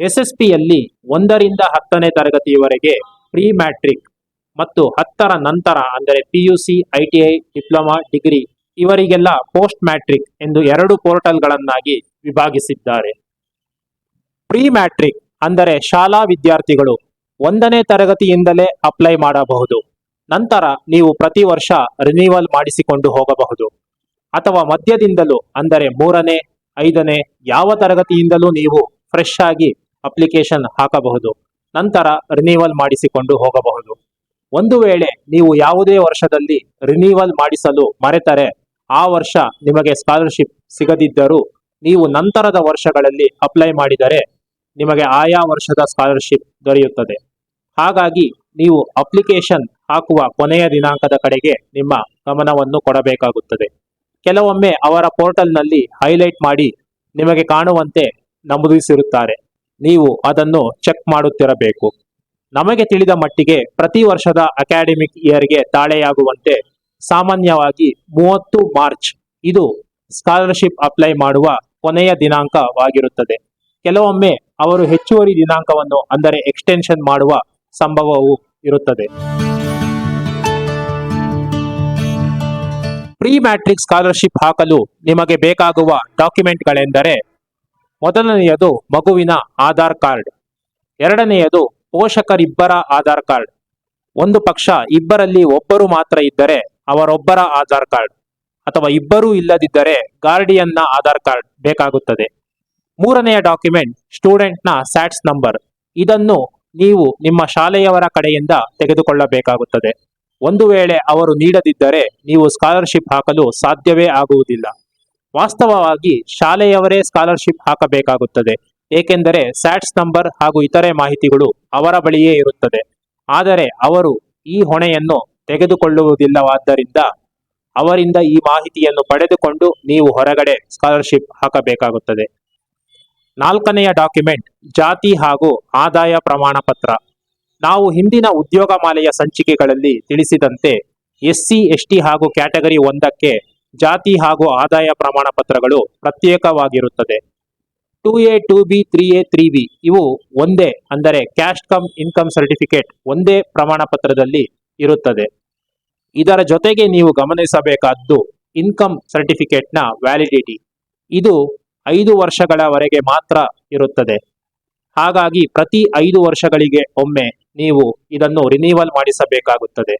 S S ಪಿಯಲ್ಲಿ ಒಂದರಿಂದ ಹತ್ತನೇ ತರಗತಿಯವರೆಗೆ ಪ್ರೀ ಮ್ಯಾಟ್ರಿಕ್ ಮತ್ತು ಹತ್ತರ ನಂತರ, ಅಂದರೆ P U C I T I diploma, degree ಇವರಿಗೆಲ್ಲ ಪೋಸ್ಟ್ ಮ್ಯಾಟ್ರಿಕ್ ಎಂದು ಎರಡು ಪೋರ್ಟಲ್ಗಳನ್ನಾಗಿ ವಿಭಾಗಿಸಿದ್ದಾರೆ. ಪ್ರೀ ಮ್ಯಾಟ್ರಿಕ್ ಅಂದರೆ ಶಾಲಾ ವಿದ್ಯಾರ್ಥಿಗಳು ಒಂದನೇ ತರಗತಿಯಿಂದಲೇ ಅಪ್ಲೈ ಮಾಡಬಹುದು. ನಂತರ ನೀವು ಪ್ರತಿ ವರ್ಷ ರಿನಿವಲ್ ಮಾಡಿಸಿಕೊಂಡು ಹೋಗಬಹುದು. ಅಥವಾ ಮಧ್ಯದಿಂದಲೂ, ಅಂದರೆ ಮೂರನೇ, ಐದನೇ ಯಾವ ತರಗತಿಯಿಂದಲೂ ನೀವು ಫ್ರೆಶ್ ಆಗಿ ಅಪ್ಲಿಕೇಶನ್ ಹಾಕಬಹುದು. ನಂತರ ರಿನೀವಲ್ ಮಾಡಿಸಿಕೊಂಡು ಹೋಗಬಹುದು. ಒಂದು ವೇಳೆ ನೀವು ಯಾವುದೇ ವರ್ಷದಲ್ಲಿ ರಿನೀವಲ್ ಮಾಡಿಸಲು ಮರೆತರೆ, ಆ ವರ್ಷ ನಿಮಗೆ ಸ್ಕಾಲರ್ಶಿಪ್ ಸಿಗದಿದ್ದರೂ ನೀವು ನಂತರದ ವರ್ಷಗಳಲ್ಲಿ ಅಪ್ಲೈ ಮಾಡಿದರೆ ನಿಮಗೆ ಆಯಾ ವರ್ಷದ ಸ್ಕಾಲರ್ಶಿಪ್ ದೊರೆಯುತ್ತದೆ. ಹಾಗಾಗಿ ನೀವು ಅಪ್ಲಿಕೇಶನ್ ಹಾಕುವ ಕೊನೆಯ ದಿನಾಂಕದ ಕಡೆಗೆ ನಿಮ್ಮ ಗಮನವನ್ನು ಕೊಡಬೇಕಾಗುತ್ತದೆ. ಕೆಲವೊಮ್ಮೆ ಅವರ ಪೋರ್ಟಲ್ನಲ್ಲಿ ಹೈಲೈಟ್ ಮಾಡಿ ನಿಮಗೆ ಕಾಣುವಂತೆ ನಮೂದಿಸಿರುತ್ತಾರೆ. ನೀವು ಅದನ್ನು ಚೆಕ್ ಮಾಡುತ್ತಿರಬೇಕು. ನಮಗೆ ತಿಳಿದ ಮಟ್ಟಿಗೆ ಪ್ರತಿ ವರ್ಷದ ಅಕಾಡೆಮಿಕ್ ಇಯರ್ಗೆ ತಾಳೆಯಾಗುವಂತೆ ಸಾಮಾನ್ಯವಾಗಿ ಮೂವತ್ತು ಮಾರ್ಚ್ ಇದು ಸ್ಕಾಲರ್ಶಿಪ್ ಅಪ್ಲೈ ಮಾಡುವ ಕೊನೆಯ ದಿನಾಂಕವಾಗಿರುತ್ತದೆ. ಕೆಲವೊಮ್ಮೆ ಅವರು ಹೆಚ್ಚುವರಿ ದಿನಾಂಕವನ್ನು ಅಂದರೆ ಎಕ್ಸ್ಟೆನ್ಷನ್ ಮಾಡುವ ಸಂಭವವೂ ಇರುತ್ತದೆ. ಪ್ರೀ ಮ್ಯಾಟ್ರಿಕ್ ಸ್ಕಾಲರ್ಶಿಪ್ ಹಾಕಲು ನಿಮಗೆ ಬೇಕಾಗುವ ಡಾಕ್ಯುಮೆಂಟ್ಗಳೆಂದರೆ ಮೊದಲನೆಯದು ಮಗುವಿನ ಆಧಾರ್ ಕಾರ್ಡ್. ಎರಡನೆಯದು ಪೋಷಕರಿಬ್ಬರ ಆಧಾರ್ ಕಾರ್ಡ್. ಒಂದು ಪಕ್ಷ ಇಬ್ಬರಲ್ಲಿ ಒಬ್ಬರು ಮಾತ್ರ ಇದ್ದರೆ ಅವರೊಬ್ಬರ ಆಧಾರ್ ಕಾರ್ಡ್ ಅಥವಾ ಇಬ್ಬರೂ ಇಲ್ಲದಿದ್ದರೆ ಗಾರ್ಡಿಯನ್ನ ಆಧಾರ್ ಕಾರ್ಡ್ ಬೇಕಾಗುತ್ತದೆ. ಮೂರನೆಯ ಡಾಕ್ಯುಮೆಂಟ್ ಸ್ಟೂಡೆಂಟ್ನ ಸ್ಯಾಟ್ಸ್ ನಂಬರ್. ಇದನ್ನು ನೀವು ನಿಮ್ಮ ಶಾಲೆಯವರ ಕಡೆಯಿಂದ ತೆಗೆದುಕೊಳ್ಳಬೇಕಾಗುತ್ತದೆ. ಒಂದು ವೇಳೆ ಅವರು ನೀಡದಿದ್ದರೆ ನೀವು ಸ್ಕಾಲರ್ಶಿಪ್ ಹಾಕಲು ಸಾಧ್ಯವೇ ಆಗುವುದಿಲ್ಲ. ವಾಸ್ತವವಾಗಿ ಶಾಲೆಯವರೇ ಸ್ಕಾಲರ್ಶಿಪ್ ಹಾಕಬೇಕಾಗುತ್ತದೆ. ಏಕೆಂದರೆ ಸ್ಯಾಟ್ಸ್ ನಂಬರ್ ಹಾಗೂ ಇತರೆ ಮಾಹಿತಿಗಳು ಅವರ ಬಳಿಯೇ ಇರುತ್ತದೆ. ಆದರೆ ಅವರು ಈ ಹೊಣೆಯನ್ನು ತೆಗೆದುಕೊಳ್ಳುವುದಿಲ್ಲವಾದ್ದರಿಂದ ಅವರಿಂದ ಈ ಮಾಹಿತಿಯನ್ನು ಪಡೆದುಕೊಂಡು ನೀವು ಹೊರಗಡೆ ಸ್ಕಾಲರ್ಶಿಪ್ ಹಾಕಬೇಕಾಗುತ್ತದೆ. ನಾಲ್ಕನೆಯ ಡಾಕ್ಯುಮೆಂಟ್ ಜಾತಿ ಹಾಗೂ ಆದಾಯ ಪ್ರಮಾಣ ಪತ್ರ ನಾವು ಹಿಂದಿನ ಉದ್ಯೋಗಮಾಲೆಯ ಸಂಚಿಕೆಗಳಲ್ಲಿ ತಿಳಿಸಿದಂತೆ ಎಸ್ಸಿ, ಎಸ್ಟಿ ಹಾಗೂ ಕ್ಯಾಟಗರಿ ಒಂದಕ್ಕೆ ಜಾತಿ ಹಾಗೂ ಆದಾಯ ಪ್ರಮಾಣ ಪತ್ರಗಳು ಪ್ರತ್ಯೇಕವಾಗಿರುತ್ತದೆ. Two A two B three A three B ಇವು ಒಂದೇ ಅಂದರೆ ಕ್ಯಾಶ್ ಕಮ್ ಇನ್ಕಮ್ ಸರ್ಟಿಫಿಕೇಟ್ ಒಂದೇ ಪ್ರಮಾಣ ಪತ್ರದಲ್ಲಿ ಇರುತ್ತದೆ. ಇದರ ಜೊತೆಗೆ ನೀವು ಗಮನಿಸಬೇಕಾದ್ದು ಇನ್ಕಮ್ ಸರ್ಟಿಫಿಕೇಟ್ನ ವ್ಯಾಲಿಡಿಟಿ ಇದು ಐದು ವರ್ಷಗಳವರೆಗೆ ಮಾತ್ರ ಇರುತ್ತದೆ. ಹಾಗಾಗಿ ಪ್ರತಿ ಐದು ವರ್ಷಗಳಿಗೆ ಒಮ್ಮೆ ನೀವು ಇದನ್ನು ರಿನಿವಲ್ ಮಾಡಿಸಬೇಕಾಗುತ್ತದೆ.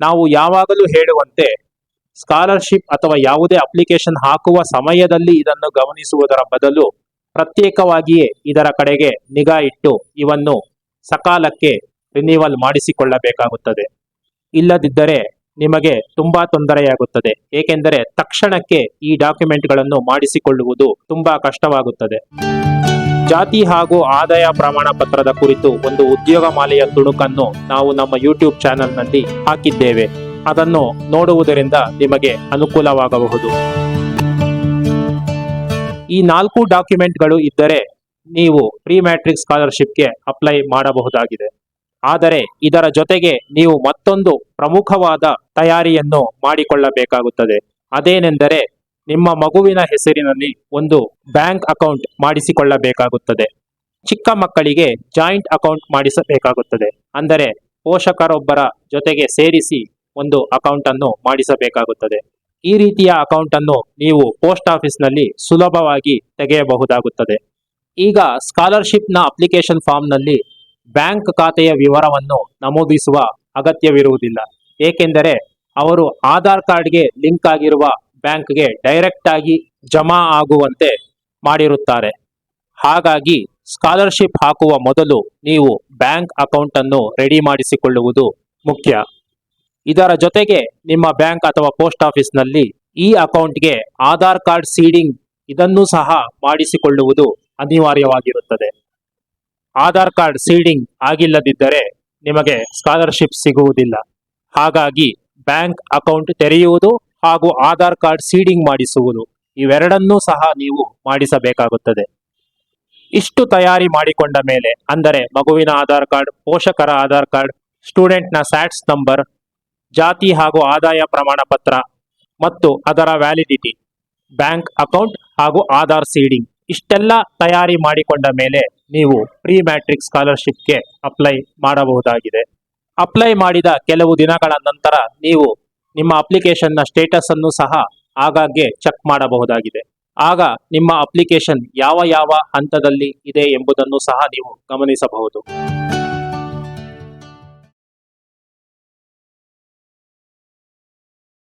ನಾವು ಯಾವಾಗಲೂ ಹೇಳುವಂತೆ ಸ್ಕಾಲರ್ಶಿಪ್ ಅಥವಾ ಯಾವುದೇ ಅಪ್ಲಿಕೇಶನ್ ಹಾಕುವ ಸಮಯದಲ್ಲಿ ಇದನ್ನು ಗಮನಿಸುವುದರ ಬದಲು ಪ್ರತ್ಯೇಕವಾಗಿಯೇ ಇದರ ಕಡೆಗೆ ನಿಗಾ ಇಟ್ಟು ಇವನ್ನು ಸಕಾಲಕ್ಕೆ ರಿನಿವಲ್ ಮಾಡಿಸಿಕೊಳ್ಳಬೇಕಾಗುತ್ತದೆ. ಇಲ್ಲದಿದ್ದರೆ ನಿಮಗೆ ತುಂಬಾ ತೊಂದರೆಯಾಗುತ್ತದೆ. ಏಕೆಂದರೆ ತಕ್ಷಣಕ್ಕೆ ಈ ಡಾಕ್ಯುಮೆಂಟ್ಗಳನ್ನು ಮಾಡಿಸಿಕೊಳ್ಳುವುದು ತುಂಬಾ ಕಷ್ಟವಾಗುತ್ತದೆ. ಜಾತಿ ಹಾಗೂ ಆದಾಯ ಪ್ರಮಾಣ ಪತ್ರದ ಕುರಿತು ಒಂದು ಉದ್ಯೋಗ ಮಾಲೆಯ ತುಣುಕನ್ನು ನಾವು ನಮ್ಮ ಯೂಟ್ಯೂಬ್ ಚಾನೆಲ್ನಲ್ಲಿ ಹಾಕಿದ್ದೇವೆ. ಅದನ್ನು ನೋಡುವುದರಿಂದ ನಿಮಗೆ ಅನುಕೂಲವಾಗಬಹುದು. ಈ ನಾಲ್ಕು ಡಾಕ್ಯುಮೆಂಟ್ಗಳು ಇದ್ದರೆ ನೀವು ಪ್ರೀ ಮ್ಯಾಟ್ರಿಕ್ ಸ್ಕಾಲರ್ಶಿಪ್ಗೆ ಅಪ್ಲೈ ಮಾಡಬಹುದಾಗಿದೆ. ಆದರೆ ಇದರ ಜೊತೆಗೆ ನೀವು ಮತ್ತೊಂದು ಪ್ರಮುಖವಾದ ತಯಾರಿಯನ್ನು ಮಾಡಿಕೊಳ್ಳಬೇಕಾಗುತ್ತದೆ. ಅದೇನೆಂದರೆ ನಿಮ್ಮ ಮಗುವಿನ ಹೆಸರಿನಲ್ಲಿ ಒಂದು ಬ್ಯಾಂಕ್ ಅಕೌಂಟ್ ಮಾಡಿಸಿಕೊಳ್ಳಬೇಕಾಗುತ್ತದೆ. ಚಿಕ್ಕ ಮಕ್ಕಳಿಗೆ ಜಾಯಿಂಟ್ ಅಕೌಂಟ್ ಮಾಡಿಸಬೇಕಾಗುತ್ತದೆ. ಅಂದರೆ ಪೋಷಕರೊಬ್ಬರ ಜೊತೆಗೆ ಸೇರಿಸಿ ಒಂದು ಅಕೌಂಟ್ ಅನ್ನು ಮಾಡಿಸಬೇಕಾಗುತ್ತದೆ. ಈ ರೀತಿಯ ಅಕೌಂಟ್ ಅನ್ನು ನೀವು ಪೋಸ್ಟ್ ಆಫೀಸ್ನಲ್ಲಿ ಸುಲಭವಾಗಿ ತೆಗೆಯಬಹುದಾಗುತ್ತದೆ. ಈಗ ಸ್ಕಾಲರ್ಶಿಪ್ನ ಅಪ್ಲಿಕೇಶನ್ ಫಾರ್ಮ್ನಲ್ಲಿ ಬ್ಯಾಂಕ್ ಖಾತೆಯ ವಿವರವನ್ನು ನಮೂದಿಸುವ ಅಗತ್ಯವಿರುವುದಿಲ್ಲ. ಏಕೆಂದರೆ ಅವರು ಆಧಾರ್ ಕಾರ್ಡ್ಗೆ ಲಿಂಕ್ ಆಗಿರುವ ಬ್ಯಾಂಕ್ಗೆ ಡೈರೆಕ್ಟ್ ಆಗಿ ಜಮಾ ಆಗುವಂತೆ ಮಾಡಿರುತ್ತಾರೆ. ಹಾಗಾಗಿ ಸ್ಕಾಲರ್ಶಿಪ್ ಹಾಕುವ ಮೊದಲು ನೀವು ಬ್ಯಾಂಕ್ ಅಕೌಂಟ್ ಅನ್ನು ರೆಡಿ ಮಾಡಿಸಿಕೊಳ್ಳುವುದು ಮುಖ್ಯ. ಇದರ ಜೊತೆಗೆ ನಿಮ್ಮ ಬ್ಯಾಂಕ್ ಅಥವಾ ಪೋಸ್ಟ್ ಆಫೀಸ್ನಲ್ಲಿ ಈ ಅಕೌಂಟ್ಗೆ ಆಧಾರ್ ಕಾರ್ಡ್ ಸೀಡಿಂಗ್ ಇದನ್ನು ಸಹ ಮಾಡಿಸಿಕೊಳ್ಳುವುದು ಅನಿವಾರ್ಯವಾಗಿರುತ್ತದೆ. ಆಧಾರ್ ಕಾರ್ಡ್ ಸೀಡಿಂಗ್ ಆಗಿಲ್ಲದಿದ್ದರೆ ನಿಮಗೆ ಸ್ಕಾಲರ್ಶಿಪ್ ಸಿಗುವುದಿಲ್ಲ. ಹಾಗಾಗಿ ಬ್ಯಾಂಕ್ ಅಕೌಂಟ್ ತೆರೆಯುವುದು ಹಾಗೂ ಆಧಾರ್ ಕಾರ್ಡ್ ಸೀಡಿಂಗ್ ಮಾಡಿಸುವುದು ಇವೆರಡನ್ನೂ ಸಹ ನೀವು ಮಾಡಿಸಬೇಕಾಗುತ್ತದೆ. ಇಷ್ಟು ತಯಾರಿ ಮಾಡಿಕೊಂಡ ಮೇಲೆ ಅಂದರೆ ಮಗುವಿನ ಆಧಾರ್ ಕಾರ್ಡ್, ಪೋಷಕರ ಆಧಾರ್ ಕಾರ್ಡ್, ಸ್ಟೂಡೆಂಟ್ನ ಸ್ಯಾಟ್ಸ್ ನಂಬರ್ ಜಾತಿ ಹಾಗೂ ಆದಾಯ ಪ್ರಮಾಣ ಪತ್ರ ಮತ್ತು ಅದರ ವ್ಯಾಲಿಡಿಟಿ, ಬ್ಯಾಂಕ್ ಅಕೌಂಟ್ ಹಾಗೂ ಆಧಾರ್ ಸೀಡಿಂಗ್ ಇಷ್ಟೆಲ್ಲ ತಯಾರಿ ಮಾಡಿಕೊಂಡ ಮೇಲೆ ನೀವು ಪ್ರೀ ಮ್ಯಾಟ್ರಿಕ್ ಸ್ಕಾಲರ್ಶಿಪ್ಗೆ ಅಪ್ಲೈ ಮಾಡಬಹುದಾಗಿದೆ. ಅಪ್ಲೈ ಮಾಡಿದ ಕೆಲವು ದಿನಗಳ ನಂತರ ನೀವು ನಿಮ್ಮ ಅಪ್ಲಿಕೇಶನ್ನ ಸ್ಟೇಟಸ್ ಅನ್ನು ಸಹ ಆಗಾಗ್ಗೆ ಚೆಕ್ ಮಾಡಬಹುದಾಗಿದೆ. ಆಗ ನಿಮ್ಮ ಅಪ್ಲಿಕೇಶನ್ ಯಾವ ಯಾವ ಹಂತದಲ್ಲಿ ಇದೆ ಎಂಬುದನ್ನು ಸಹ ನೀವು ಗಮನಿಸಬಹುದು.